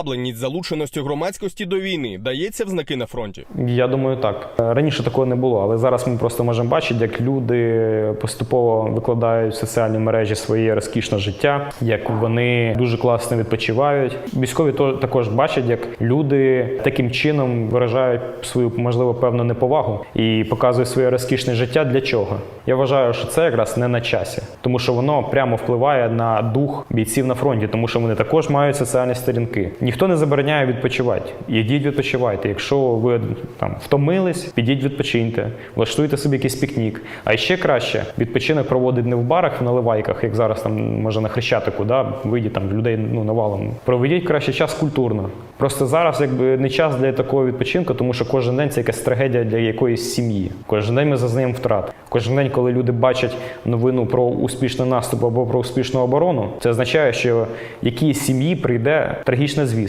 Розслабленість залученості громадськості до війни дається в знаки на фронті. Я думаю, так. Раніше такого не було, але зараз ми просто можемо бачити, як люди поступово викладають в соціальні мережі своє розкішне життя, як вони дуже класно відпочивають. Військові то- також бачать, як люди таким чином виражають свою можливо певну неповагу і показують своє розкішне життя. Для чого? Я вважаю, що це якраз не на часі, тому що воно прямо впливає на дух бійців на фронті, тому що вони також мають соціальні сторінки. Ніхто не забороняє відпочивати. Ідіть відпочивайте. Якщо ви там втомились, підіть відпочиньте, влаштуйте собі якийсь пікнік. А ще краще відпочинок проводить не в барах, в наливайках, як зараз там може на хрещатику, да вийдіть там людей ну навалом. Проведіть краще час культурно. Просто зараз якби не час для такого відпочинку, тому що кожен день це якась трагедія для якоїсь сім'ї. Кожен день ми зазнаємо втрат. Кожен день, коли люди бачать новину про успішний наступ або про успішну оборону, це означає, що якійсь сім'ї прийде трагічна звістка.